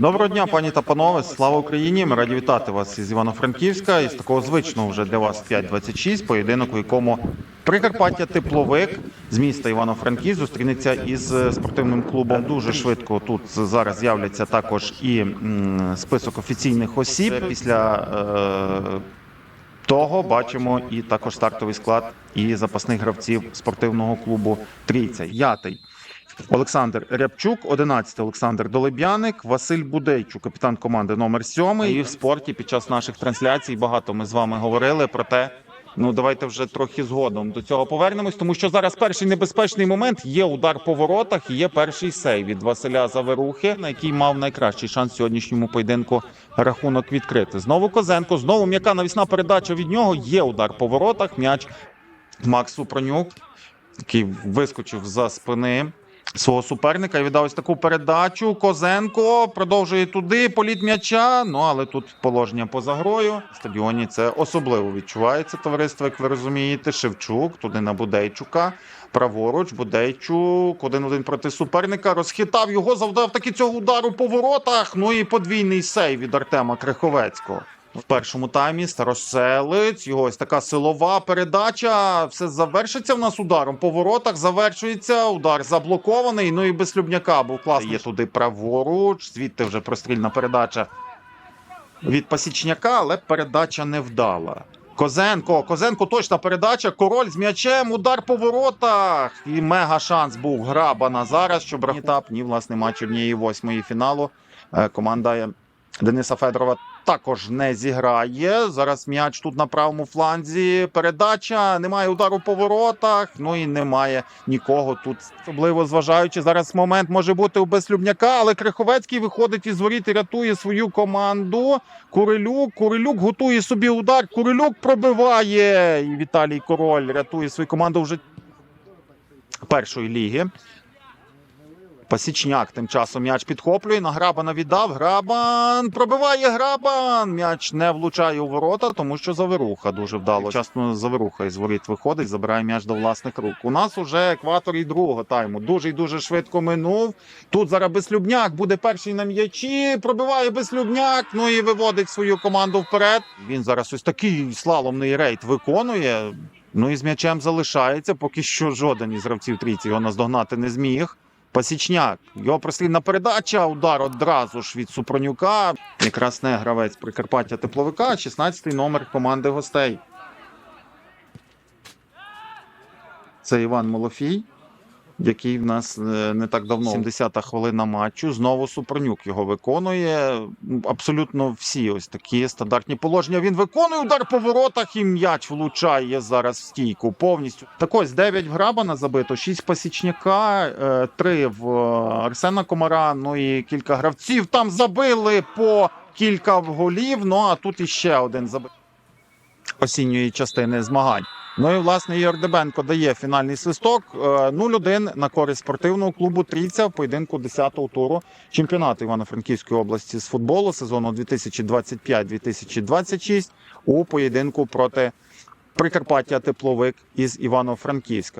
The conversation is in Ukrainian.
Доброго дня, пані та панове. Слава Україні! Ми раді вітати вас із Івано-Франківська. Із такого звичного вже для вас 5.26, поєдинок, у якому Прикарпаття тепловик з міста Івано-Франківськ зустрінеться із е, спортивним клубом. Дуже швидко тут зараз з'являться також і список офіційних осіб. Після е, того бачимо і також стартовий склад і запасних гравців спортивного клубу Трійця. Ятий. Олександр Рябчук, 11 Олександр Долеб'яник, Василь Будейчук, капітан команди номер 7. І в спорті під час наших трансляцій багато ми з вами говорили про те. Ну, давайте вже трохи згодом до цього повернемось, тому що зараз перший небезпечний момент є удар по воротах. і Є перший сейв від Василя Заверухи, на який мав найкращий шанс сьогоднішньому поєдинку рахунок відкрити. Знову Козенко, знову м'яка навісна передача від нього. Є удар по воротах. М'яч Макс Супронюк, який вискочив за спини свого суперника і віддав ось таку передачу. Козенко продовжує туди політ м'яча. Ну але тут положення поза грою. На стадіоні це особливо відчувається товариство, як ви розумієте. Шевчук туди на Будейчука. Праворуч, Будейчук, один-один проти суперника. Розхитав його, завдав таки цього удару по воротах. Ну і подвійний сейв від Артема Криховецького. В першому таймі Староселець, його ось така силова передача. Все завершиться в нас ударом. По воротах завершується. Удар заблокований. Ну і без Слюбняка був класний. Є туди праворуч. Звідти вже прострільна передача від Пасічняка, але передача не вдала. Козенко, Козенко, точна передача. Король з м'ячем, удар по воротах. І мега шанс був грабана зараз, щоб рахунок ні власне матч однієї восьмої фіналу. Е, Команда Дениса Федорова також не зіграє. Зараз м'яч тут на правому фланзі. Передача. Немає удару по воротах. Ну і немає нікого тут. Особливо зважаючи зараз момент може бути у Безлюбняка, але Криховецький виходить із воріт і рятує свою команду. Курилюк. Курилюк готує собі удар. Курилюк пробиває. І Віталій Король рятує свою команду вже першої ліги. Пасічняк тим часом м'яч підхоплює. На Грабана віддав. Грабан пробиває Грабан. М'яч не влучає у ворота, тому що заверуха дуже вдало. Часто заверуха із воріт виходить, забирає м'яч до власних рук. У нас уже екватор і другого тайму. Дуже і дуже швидко минув. Тут зараз Безлюбняк буде перший на м'ячі. Пробиває Безлюбняк. Ну і виводить свою команду вперед. Він зараз ось такий слаломний рейд виконує. Ну і з м'ячем залишається. Поки що жоден із гравців трійці його наздогнати не зміг. Пасічняк. Його прислідна передача. Удар одразу ж від Супронюка. Якраз не гравець Прикарпаття тепловика, 16-й номер команди гостей. Це Іван Молофій, який в нас е, не так давно 70-та хвилина матчу. Знову Супронюк його виконує. Абсолютно всі ось такі стандартні положення. Він виконує удар по воротах і м'яч влучає зараз в стійку повністю. Так ось 9 в Грабана забито, 6 пасічняка, 3 в е, Арсена Комара. Ну і кілька гравців там забили по кілька голів. Ну а тут іще один забив осінньої частини змагань. Ну і власне Ігор Дебенко дає фінальний свисток Е, 0-1 на користь спортивного клубу Трійця в поєдинку 10-го туру чемпіонату Івано-Франківської області з футболу сезону 2025-2026 у поєдинку проти Прикарпаття Тепловик із Івано-Франківська.